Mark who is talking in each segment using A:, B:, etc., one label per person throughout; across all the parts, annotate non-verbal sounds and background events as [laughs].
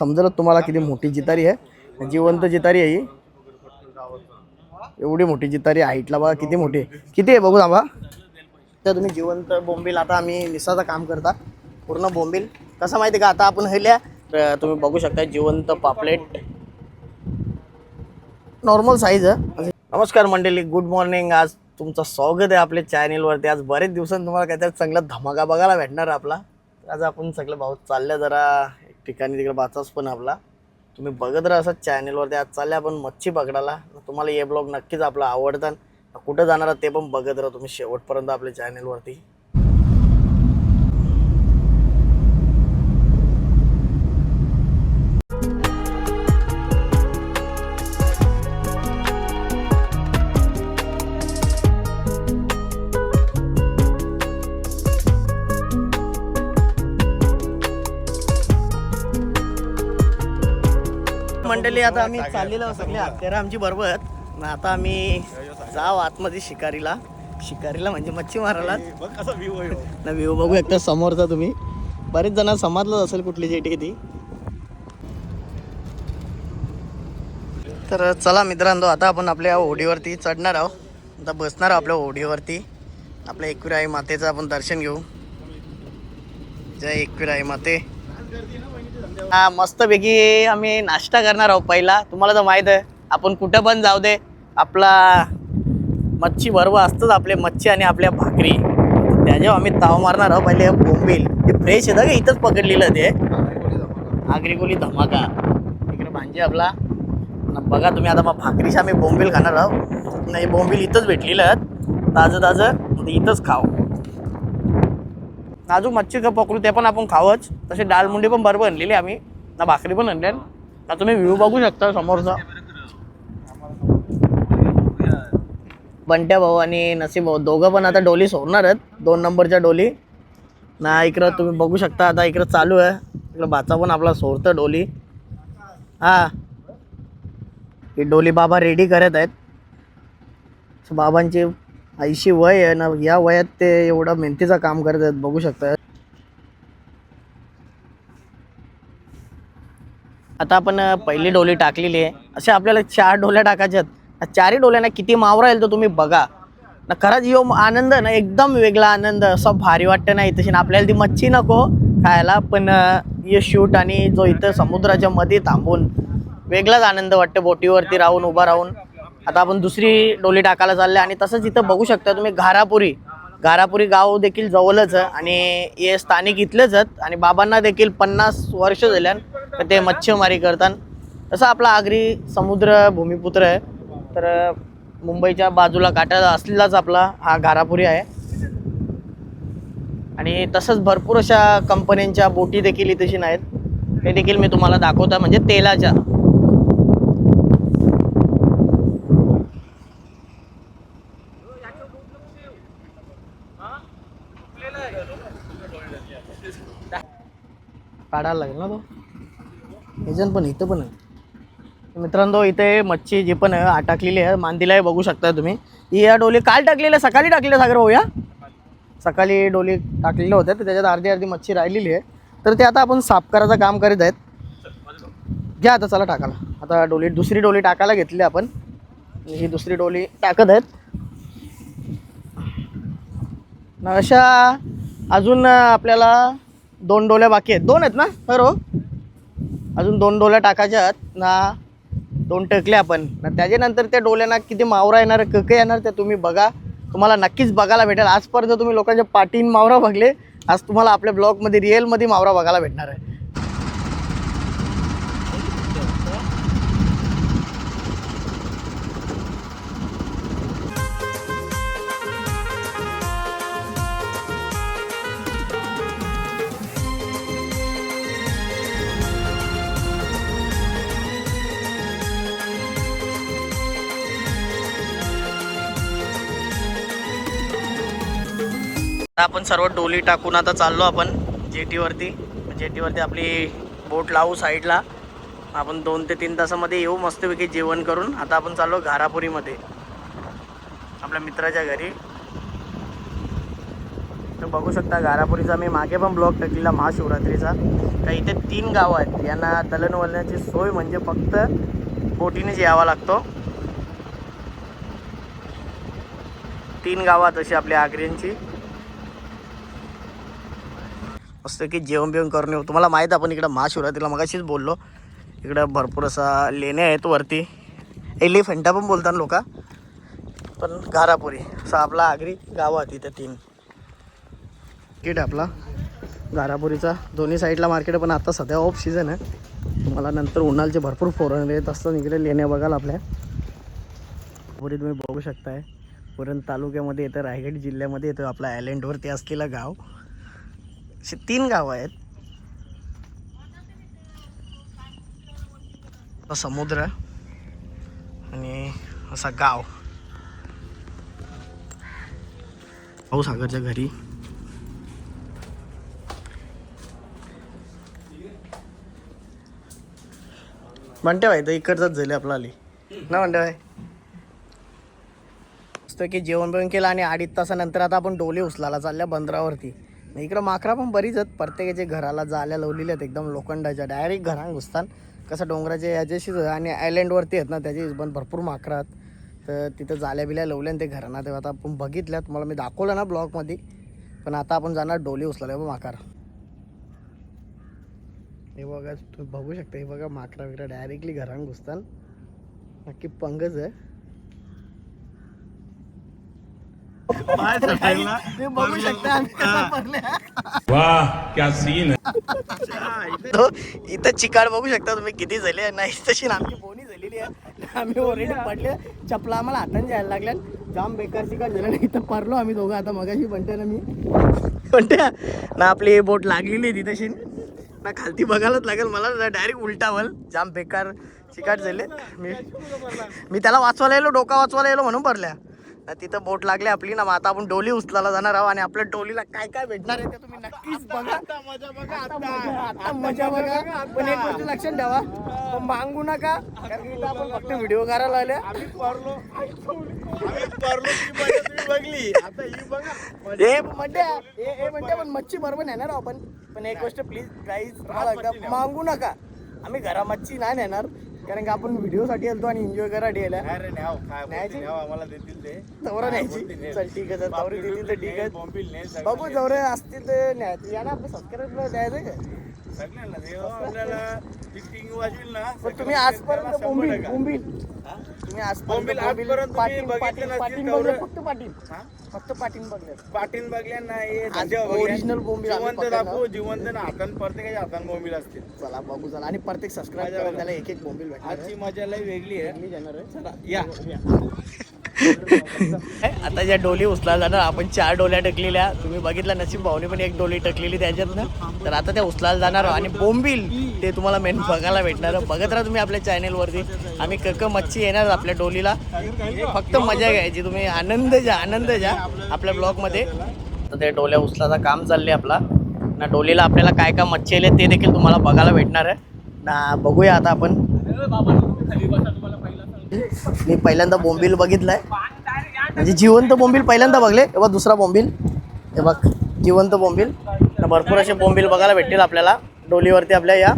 A: समजलं तुम्हाला किती मोठी जितारी आहे जिवंत जितारी आहे ही. एवढी मोठी जितारी हाईटला बघा किती मोठी आहे. किती आहे बघू थांबा. तर तुम्ही जिवंत बोंबील आता आम्ही निसाचं काम करता पूर्ण बोंबील. कसं माहिती का आता आपण हेल्या तर तुम्ही बघू शकता जिवंत पापलेट. नॉर्मल साईज आहे. नमस्कार मंडळी गुड मॉर्निंग आज तुमचं स्वागत आहे आपल्या चॅनेलवरती आज बरेच दिवसांनी तुम्हाला काहीतरी चांगला धमाका बघायला भेटणार आपला. आज आपण सगळं भाऊ चालल्या जरा ठिकाणी तिकडे बाचाच पण आपला. तुम्ही बघत राहा असं चॅनेलवरती आज चालले आपण मच्छी पकडायला. तुम्हाला हे ब्लॉग नक्कीच आपला आवडतात कुठं जाणार ते पण बघत राहा तुम्ही शेवटपर्यंत आपल्या चॅनेलवरती मंडळी आता आम्ही चाललेलो सगळे हत्यारं आमची बरोबर आणि आता आम्ही जाव आतमध्ये शिकारीला. शिकारीला म्हणजे मच्छी मारायला. ना व्ह्यू बघू एकदा समोरचा तुम्ही. बरेच जण समजलंच असेल कुठली जेटी ती. तर चला मित्रांनो आता आपण आपल्या ओढीवरती चढणार आहोत. आता बसणार आहोत आपल्या ओढीवरती. आपल्या एकविराई मातेचं आपण दर्शन घेऊ. जय एकविराई माते. हा मस्तपैकी आम्ही नाश्ता करणार आहोत पहिला. तुम्हाला तर माहीत आहे आपण कुठं पण जाऊ दे. आपला मच्छी बरोबर असतंच आपले मच्छी आणि आपल्या भाकरी. त्याच्यावर आम्ही ताव मारणार आहोत पहिले बोंबील. ते फ्रेश येतं का? इथंच पकडलेलं ते. आगरी धमाका. इकडे भांजे आपला. बघा तुम्ही आता मग भाकरीशी आम्ही बोंबील खाणार आहोत. नाही बोंबील इथंच भेटलेलं आहेत. ताजं ताजं इथंच खाऊ. नाजूक मच्छी का पकडू ते पण आपण खावंच. तसे डाळ मुंडी पण बरं आणलेली आम्ही. ना भाकरी पण आणल्या. ना तुम्ही व्ह्यू बघू शकता समोरचा. बंट्या भाऊ आणि नसीब भाऊ दोघं पण आता डोली सोडणार आहेत. दोन नंबरच्या डोली. ना इकडं तुम्ही बघू शकता आता इकडं चालू आहे. इकडं भाचा पण आपला सोडतं डोली. हा. ही डोली बाबा रेडी करत आहेत. बाबांची ऐंशी वय आहे ना या वयात ते एवढं मेहनतीचं काम करत आहेत बघू शकता. आता आपण पहिली डोली टाकलेली आहे. अशा आपल्याला चार डोल्या टाकायच्या आहेत. चारही डोल्यांना किती मावरा येईल तो तुम्ही बघा. ना खरंच यो आनंद ना एकदम वेगळा आनंद. असं भारी वाटतं नाही तशी आपल्याला ती मच्छी नको खायला पण ये हे शूट आणि जो इथं समुद्राच्या मध्ये थांबून वेगळाच आनंद वाटतं बोटीवरती राहून उभा राहून. आता आपण दुसरी डोली टाकायला चालले आणि तसंच इथं बघू शकता तुम्ही घारापुरी. घारापुरी गाव देखील जवळच आहे आणि हे स्थानिक इथलेच आहेत आणि बाबांना देखील पन्नास वर्ष झाल्यान तर ते मच्छीमारी करतात. तसं आपला आगरी समुद्र भूमिपुत्र आहे. तर मुंबईच्या बाजूला काठाला असलेलाच आपला हा घारापुरी आहे. आणि तसंच भरपूर अशा कंपन्यांच्या बोटी देखील इथेशी नाहीत. ते देखील मी तुम्हाला दाखवतो म्हणजे तेलाच्या. काढायला लागेल ना तो. एजन पण इथं पण आहे. मित्रांनो इथे मच्छी जी पण आहे टाकलेली आहे मांदीला आहे बघू शकता तुम्ही. ही या डोली काल टाकलेल्या सकाळी टाकलेल्या सागर भाऊ या? सकाळी डोली टाकलेल्या होत्या तर त्याच्यात अर्धी अर्धी मच्छी राहिलेली आहे. तर ते आता आपण साफ करायचं काम करीत आहेत. घ्या आता चला टाकायला. आता डोली दुसरी डोली टाकायला घेतली आपण. ही दुसरी डोली टाकत आहेत. अशा अजून आपल्याला दोन डोल्या बाकी आहेत. दोन आहेत ना? तर हो. अजून दोन डोल्या टाकायच्या आहेत. ना दोन टकले आपण. ना त्याच्यानंतर त्या डोल्यांना किती मावरा येणार कक येणार ते तुम्ही बघा. तुम्हाला नक्कीच बघायला भेटेल. आजपर्यंत तुम्ही लोकांच्या पाठीन मावरा बघले. आज तुम्हाला आपल्या ब्लॉगमध्ये रिअलमध्ये मावरा बघायला भेटणार आहे. आपण सर्व डोली टाकून आता चाललो आपण जेटीवरती. जेटीवरती आपली बोट लावू साईडला. आपण दोन ते तीन तासामध्ये येऊ मस्तपैकी जेवण करून. आता आपण चाललो घारापुरीमध्ये. आपल्या मित्राच्या घरी. तुम्ही बघू शकता घारापुरीचा मी मागे पण ब्लॉग टाकलेला महाशिवरात्रीचा. तर इथे तीन गावं आहेत. यांना दळणवळणाची सोय म्हणजे फक्त बोटीनेच यावा लागतो. तीन गावात अशी आपल्या आग्र्यांची मस्त की जेवण बिवण करून येऊ. तुम्हाला माहीत आहे आपण इकडं महाशिवरात्रीला मगाशीच बोललो. इकडं भरपूर असा लेण्या आहेत वरती. एलिफंटा पण बोलतात लोक. पण घारापुरी असं आपला आगरी गाव आहे तिथे तीन. तिकीट आपला. घारापुरीचा दोन्ही साईडला मार्केट आहे पण आता सध्या ऑफ सीझन आहे. तुम्हाला नंतर उन्हाळचे भरपूर फोरन येत असतात. इकडे लेण्या बघाल आपल्या. पुरी तुम्ही बघू शकताय. पुरण तालुक्यामध्ये येतं रायगड जिल्ह्यामध्ये येतं आपलं आयलंडवरती असलेला गाव. असे तीन गाव आहेत. समुद्र आणि असा गाव. सागरच्या घरी. म्हणते भाई तर इकडचंच झाले आपला आली. ना म्हणते भाई की जेवण बिवण केलं आणि अडीच तासानंतर आता आपण डोले उचलायला चालल्या बंदरावरती. इकडं माकरा पण बरीच आहेत. प्रत्येकाच्या घराला जाल्या लावलेल्या आहेत एकदम लोखंडाच्या. डायरेक्ट घरां घुसतात कसं डोंगराच्या याच्याशीच आणि आयलँडवरती आहेत ना त्याची पण भरपूर माकरं आहेत. तर तिथं जाल्या बिल्या लावल्या आणि ते घरांना तेव्हा आता आपण बघितल्या. तुम्हाला मी दाखवलं ना ब्लॉगमध्ये. पण आता आपण जाणार डोली उचलायला बघ माकार. हे बघा तुम्ही बघू शकता हे बघा माकरा विकरा डायरेक्टली घरांग घुसतात नक्की पंगच आहे. तुम्ही बघू शकता आम्ही कसं पडले
B: क्या सीन है
A: तो इथं चिकाड बघू शकता तुम्ही किती झाले नाही तशी आमची बोनी झालेली आहे. आम्ही ओरेडी पडले. चपला आम्हाला हाताने जायला लागल्या जाम बेकार चिकाड झालं नाही इथं पडलो आम्ही दोघं. आता मगाशी म्हणते ना मी. म्हणते ना आपली बोट लागलेली आहे ना खालती बघायलाच लागेल. मला डायरेक्ट उलटावल. जाम बेकार चिकाट झाले. मी मी त्याला वाचवायला येलो डोका वाचवायला येलो म्हणून पडल्या. तिथं बोट लागली आपली ना मग आता आपण डोली उचलायला जाणार आहोत आणि आपल्या डोलीला काय काय भेटणार आहे ते तुम्ही नक्कीच बघा. आता मजा आता मजा बघा. पण एक गोष्ट लक्षात ठेवा. मागू नका कारण की इथं आपण फक्त व्हिडिओ करायला आले हे म्हणते हे हे म्हणते पण मच्छी बरोबर नेणार आपण. पण एक गोष्ट प्लीज एकदा मागू नका. आम्ही घरा मच्छी नाही नेणार. कारण की आपण व्हिडिओ साठी आलतो आणि एन्जॉय करायला यायला न्यायची? तवरं न्यायची? चल ठीक आहे तवरी दिली तर ठीक आहे. बघू जवळ असतील तर न्यायची या ना आपलं सबस्क्राईब द्यायचं पण तुम्ही आजपर्यंत बोंबील बोंबील. तुम्ही
C: बोंबील
A: आजपर्यंत
C: आजपर्यंत
A: पाटील पाटील पाटील बघले. फक्त पाटील. फक्त पाटील बघले
C: पाटील बघल्या हे बघल्या.
A: original बोंबील आम्ही
C: जिवंत. दाखवू जिवंत ना. हातान प्रत्येकाच्या हातान बोंबील असतील.
A: चला बघू चला. आणि प्रत्येक सबस्क्राईब
C: मजा
A: करा.
C: बघा.
A: त्याला एक एक बोंबील भेटणार
C: आजची मजा लई वेगळी आहे.
A: मी जाणार आहे. चला
C: या.
A: आता ज्या डोली उचला जाणार आपण चार डोल्या टकलेल्या तुम्ही बघितलं नसीब भाऊने पण एक डोली टकलेली त्याच्यातनं. तर आता त्या उचलायला जाणार आणि बोंबील ते तुम्हाला मेन बघायला भेटणार. बघत राहा तुम्ही आपल्या चॅनेलवरती आम्ही कक मच्छी येणार आपल्या डोलीला. फक्त मजा घ्यायची. तुम्ही आनंद जा आनंद घ्या आपल्या ब्लॉगमध्ये तर ते डोल्या उचलाचं काम चालले आपला. ना डोलीला आपल्याला काय काय मच्छी आले ते देखील तुम्हाला बघायला भेटणार आहे. ना बघूया आता आपण. मी पहिल्यांदा बोंबील बघितलाय. म्हणजे जिवंत बोंबील पहिल्यांदा बघले हे बघ दुसरा बोंबील. हे बघ जिवंत बोंबील. तर भरपूर असे बोंबील बघायला भेटतील आपल्याला. डोलीवरती आपल्या या.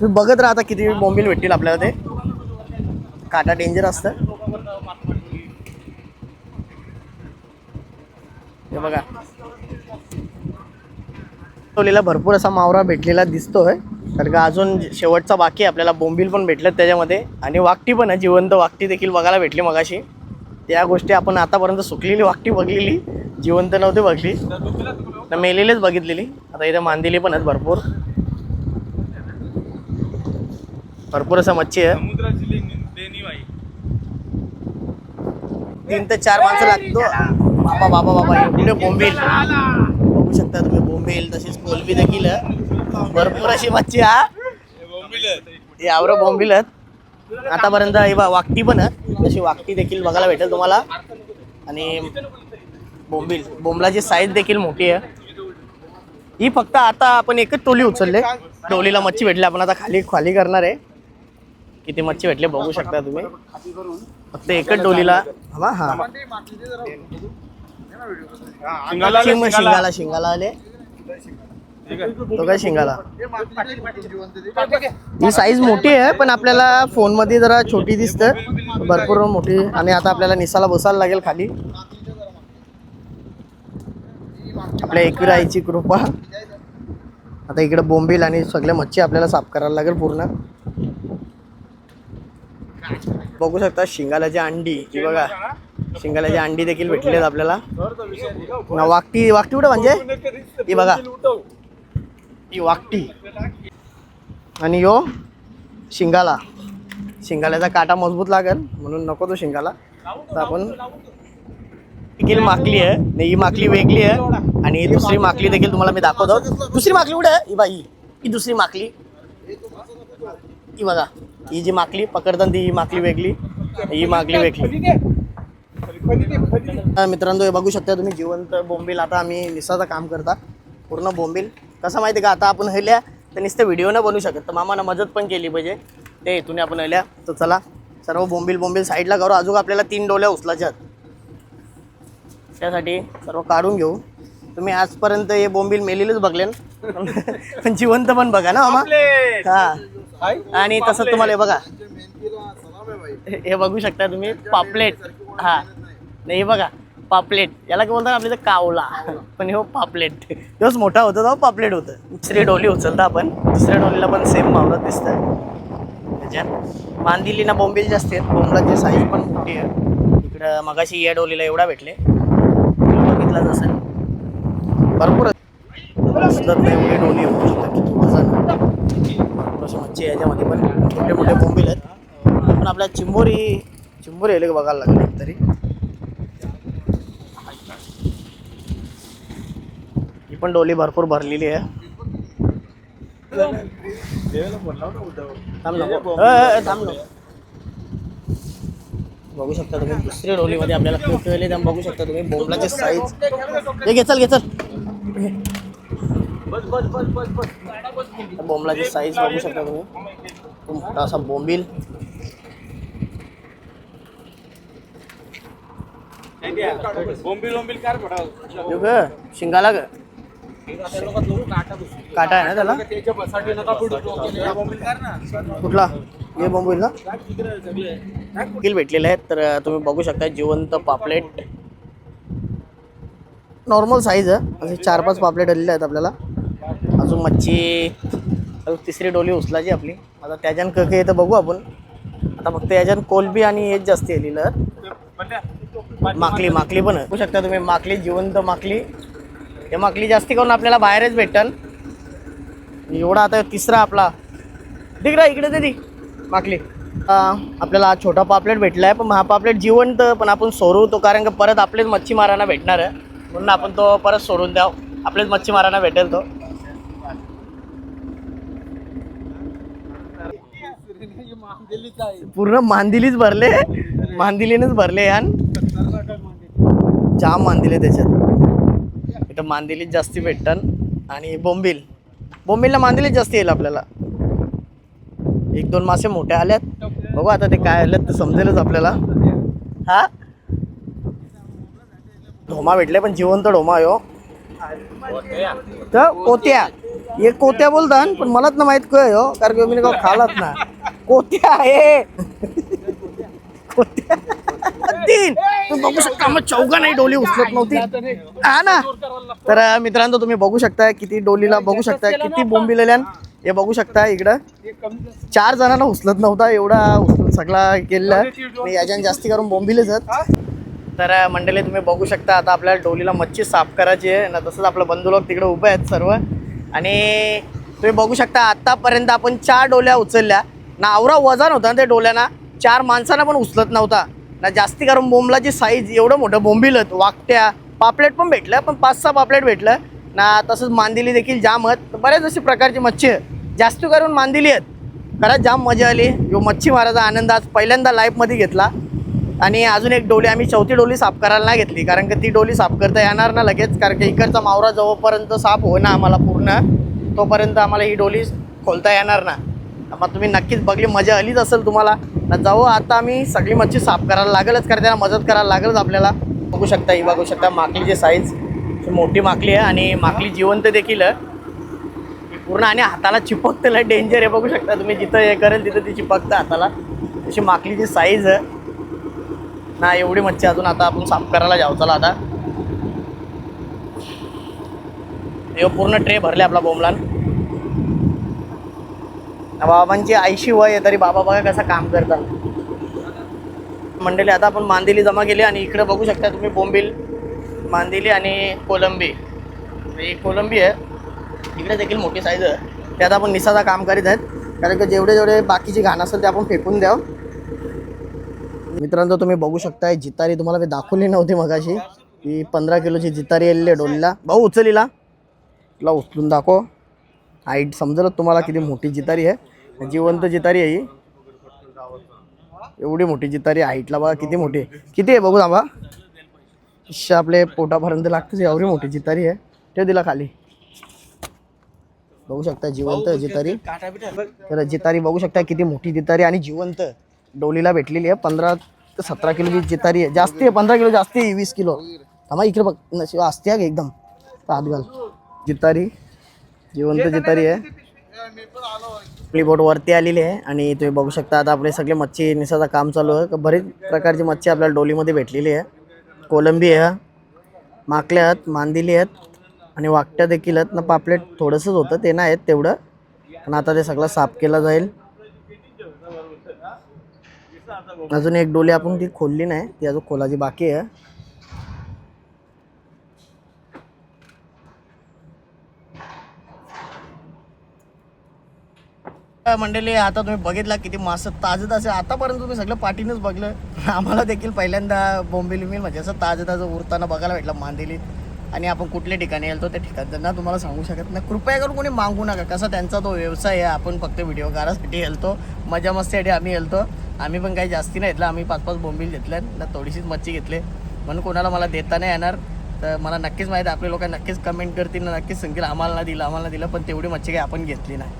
A: तुम्ही बघत राहता किती बोंबील भेटतील आपल्याला ते. काटा डेंजर असतं. हे बघा. डोलीला भरपूर असा मावरा भेटलेला दिसतोय. कारण का अजून शेवटचा बाकी आपल्याला बोंबील पण भेटलेत त्याच्यामध्ये. आणि वाकटी पण आहे जिवंत वाकटी देखील बघायला भेटली मगाशी. त्या गोष्टी आपण आतापर्यंत सुकलेली वाकटी बघलेली जिवंत नव्हती बघली. ना मेलेलीच बघितलेली. आता इथे मांदिली पण आहेत भरपूर. भरपूर असं मच्छी आहे. तीन ते चार माणसं लागतो. बाबा बाबा बाबा एवढे बोंबील. बघू शकता तुम्ही बोंबील तशीच कोलबी देखील आहे. भरपूर अशी मच्छी हा. यावर आहेत. आतापर्यंत हे बा वाकटी पण तशी वाकटी देखील बघायला भेटेल तुम्हाला. आणि बोंबील बोंबलाची साईज देखील मोठी आहे. ही फक्त आता आपण एकच टोली उचलले. टोलीला मच्छी भेटली. आपण आता खाली खाली करणार आहे. किती मच्छी भेटले बघू शकता तुम्ही. फक्त एकच डोलीला हा हा.
B: शिंगाला
A: शिंग शिंगाला शिंगाला आले. तो काय शिंगाला? ही साईज मोठी आहे पण आपल्याला फोनमध्ये जरा छोटी दिसते भरपूर मोठी. आणि आता आपल्याला निसाला बसायला लागेल खाली. आपल्या एकविरा आईची कृपा. आता इकडे बोंबील आणि सगळ्या मच्छी आपल्याला साफ करायला लागेल पूर्ण. बघू शकता शिंगाल्याची अंडी. ही बघा. शिंगाल्याची अंडी देखील भेटली आहेत आपल्याला. ना वाकटी वाकटी कुठे म्हणजे? ही बघा. ही वाकटी. आणि यो शिंगाला. शिंगाल्याचा काटा मजबूत लागेल म्हणून नको तो शिंगाला. तर आपण देखील माकली आहे. नाही ही माकली वेगळी आहे. आणि दुसरी माकली देखील तुम्हाला मी दाखवतो. दुसरी माकली कुठे आहे? ही बाई ही. दुसरी माकली. ही बघा ही जी माकली पकडताना ती ही माकली वेगळी. ही माकली वेगळी. मित्रांनो हे बघू शकता तुम्ही जिवंत बोंबील. आता आम्ही निसाचं काम करता. पूर्ण बोंबील कसं माहिती का? आता आपण हल्या तर नुसतं व्हिडिओ न बनवू शकत. तर मामानं मदत पण केली पाहिजे. ते इथून आपण हल्या तर चला सर्व बोंबील बोंबील साईडला करू. अजून आपल्याला तीन डोल्या उचलायच्या त्यासाठी सर्व काढून घेऊ. तुम्ही आजपर्यंत हे बोंबील मेलेलेच बघले ना? [laughs] पण जिवंत पण बघा ना मामा? हा. आणि तसं तुम्हाला हे बघा. हे हे बघू शकता तुम्ही पापलेट हा. नाही हे बघा. पापलेट. याला काय बोलतात आपल्या कावला. पण हो पापलेट. दिवस मोठा होता तो पापलेट होतं. दुसरी डोली उचलता आपण. दुसऱ्या डोलीला पण सेम मावरत दिसतं त्याच्यात मांदिलीना बोंबील जास्त आहेत. बोंबलाची साईज पण मोठी आहे. इकडं मगाशी या डोलीला एवढा भेटले. बघितलाच असेल. भरपूर उचलत नाही एवढी डोली होऊ शकतात किती वजन मच्छी याच्यामध्ये पण. मोठे मोठे बोंबील आहेत. पण आपल्या चिंबोरी चिंबोरी आले बघायला लागले तरी पण डोली भरपूर भरलेली आहे. बघू शकता तुम्ही दुसऱ्या डोलीमध्ये आपल्याला खूप वेळेला त्या बघू शकता तुम्ही. बोंबलाचे साईज हे घे चल घे चल. बोंबलाची साईज बघू शकता तुम्ही. खूप मोठा असा बोंबील. शिंगाला ग. काटा आहे ना त्याला? कुठला? हे बोंबील ना? देखील भेटलेले आहेत तर तुम्ही बघू शकता जिवंत पापलेट. नॉर्मल साईज आहे. असे चार पाच पापलेट आलेले आहेत आपल्याला. अजून मच्छी. अजून तिसरी डोली उचलायची आपली. आता त्याच्यानं कके येतं बघू आपण. आता फक्त याच्यानं कोलबी आणि हेच जास्त आलेलं माकली माकली पण बघू शकता तुम्ही माकली जिवंत माकली. हे माकली जास्ती करून आपल्याला बाहेरच भेटल. एवढा आता तिसरा आपला. दिगरा इकडे तरी माकली. आपल्याला हा छोटा पापलेट भेटला आहे पण हा पापलेट जिवंत पण आपण सोडवतो कारण का परत आपलेच मच्छीमारांना भेटणार आहे. म्हणून आपण तो परत सोडून द्याव. आपलेच मच्छीमारांना भेटेल तो. पूर्ण मांदिलीच भरले. मांदिलीनेच भरले यान. जाम मांदिले त्याच्यात. तर मांदिलीच जास्ती भेटतात आणि बोंबील. बोंबीलला मांदिलीच जास्ती येईल आपल्याला. एक दोन मासे मोठे आल्यात. बघू आता ते काय आल्यात ते समजेलच आपल्याला. हा? ढोमा भेटले पण जिवंत ढोमा हो. तर कोत्या. हे कोत्या बोलतात पण मलाच ना माहीत काय हो कारण की मी खालात ना. कोत्या आहे कोत्या. तीन. तुम्ही बघू शकता मग चौघा नाही डोली उचलत नव्हती. हा ना? तर मित्रांनो तुम्ही बघू शकता किती डोलीला बघू शकता किती बोंबिलेल्यान हे बघू शकता इकडं. चार जणांना उचलत नव्हता एवढा उचलून सगळा केलेला. आणि याच्यानं जास्ती करून बोंबिलेच आहेत. तर मंडळी तुम्ही बघू शकता आता आपल्याला डोलीला मच्छी साफ करायची आहे. ना तसंच आपलं बंधू लोक तिकडे उभे आहेत सर्व. आणि तुम्ही बघू शकता आतापर्यंत आपण चार डोल्या उचलल्या. ना आवरा वजन होता ना त्या डोल्यांना. चार माणसांना पण उचलत नव्हता. ना जास्ती करून बोंबलाची साईज एवढं मोठं बोंबिलत वाकट्या. पापलेट पण भेटलं पण पाच सहा पापलेट भेटलं. ना तसंच मांदिली देखील जाम आहेत. बऱ्याच अशी प्रकारची मच्छी आहे जास्त करून मांदिली आहेत. खरंच जाम मजा आली. यो मच्छी मारायचा आनंद आज पहिल्यांदा लाईफमध्ये घेतला. आणि अजून एक डोली आम्ही चौथी डोली साफ करायला नाही घेतली. कारण की ती डोली साफ करता येणार ना लगेच. कारण की इकडचा मावरा जवळपर्यंत साफ हो ना आम्हाला पूर्ण तोपर्यंत आम्हाला ही डोली खोलता येणार ना. मग तुम्ही नक्कीच बघली मजा आलीच असेल तुम्हाला. जाऊ आता आम्ही सगळी मच्छी साफ करायला लागेलच कारण त्याला मदत करायला लागेलच आपल्याला. बघू शकता ही बघू शकता माकलीची साईज मोठी माकली आहे आणि माकली जिवंत देखील आहे. पूर्ण आणि हाताला चिपकतेला डेंजर आहे बघू शकता तुम्ही जिथं हे करेल तिथं ती चिपकतं हाताला. तशी माकलीची साईज आहे. ना एवढी मच्छी अजून आता आपण साफ करायला जाऊ चला आता. हे पूर्ण ट्रे भरले आपला बोमलान बाबांची ऐंशी वय आहे तरी बाबा बघा कसं काम करतात. मंडळी आता आपण मांदेली जमा केली आणि इकडे बघू शकता तुम्ही बोंबील मांदेली आणि कोलंबी. ही कोलंबी आहे. इकडे देखील मोठी साईज आहे. त्यात आपण निसाचा काम करीत आहेत. कारण की जेवढे जेवढे बाकीची घाण असेल ते आपण फेकून द्यावं. मित्रांनो तुम्ही बघू शकताय जितारी तुम्हाला मी दाखवली नव्हती मगाशी. ही पंधरा किलोची जितारी आलेली आहे डोलीला. भाऊ उचलीला तुला उचलून दाखव. हाईट समजलं तुम्हाला किती मोठी जितारी आहे. जिवंत जितारी आहे ही. एवढी मोठी जितारी हाईटला बघा किती मोठी आहे. किती आहे बघू थांबा. इश्श, आपले पोटापर्यंत लागते एवढी मोठी जितारी आहे. ते दिला खाली. बघू शकता जिवंत जितारी. तर जितारी बघू शकता किती मोठी जितारी आणि जिवंत डोलीला भेटलेली आहे. पंधरा ते सतरा किलोची जितारी आहे. जास्ती आहे पंधरा किलो जास्ती आहे वीस किलो. थांबा इकडे बघ. नशिब असते हा का एकदम. हात घाल. जितारी. जिवंत जितारी आहे. बोट वरती आलेली आहे आणि तुम्ही बघू शकता आता आपले सगळे मच्छी निसाचं काम चालू आहे. बरीच प्रकारची मच्छी आपल्याला डोलीमध्ये भेटलेली आहे. कोलंबी आहे माकल्या आहेत मांदिली आहेत आणि वाकट्या देखील आहेत. ना पापलेट थोडंसंच होतं ते नाही आहेत तेवढं. पण आता ते सगळं साफ केलं जाईल. अजून एक डोली आपण ती खोलली नाही ती अजून खोलाची बाकी आहे. मंडळी आता तुम्ही बघितला किती मासं ताजं ताजे. आतापर्यंत तुम्ही सगळं पाठीनंच बघलं. आम्हाला देखील पहिल्यांदा बोंबिली मिल म्हणजे असं ताजं ताजं उरताना बघायला भेटलं मांदेली. आणि आपण कुठल्या ठिकाणी येतो त्या ठिकाणचं तुम्हाला सांगू शकत नाही. कृपया करून कोणी मागू नका. कसा त्यांचा तो व्यवसाय आहे आपण फक्त व्हिडिओ करासाठी येलतो मजा मस्तीसाठी आम्ही येलतो आम्ही पण काही जास्ती नाही घेतलं. आम्ही पाच पाच बोंबील घेतल्या ना थोडीशीच मच्छी घेतली. म्हणून कोणाला मला देता नाही येणार. तर मला नक्कीच माहीत आपले लोक नक्कीच कमेंट करतील ना नक्कीच सांगतील आम्हाला ना दिलं आम्हाला दिलं पण तेवढी मच्छी काही आपण घेतली नाही.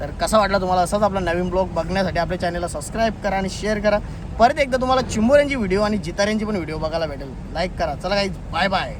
A: तर कसा वाटला तुम्हाला असाच आपला नवीन ब्लॉग बघण्यासाठी आपल्या चॅनलला सबस्क्राईब करा आणि शेअर करा. परत एकदा तुम्हाला चिंबोऱ्यांची व्हिडिओ आणि जिताऱ्यांची पण व्हिडिओ बघायला भेटेल. लाईक करा. चला काही बाय बाय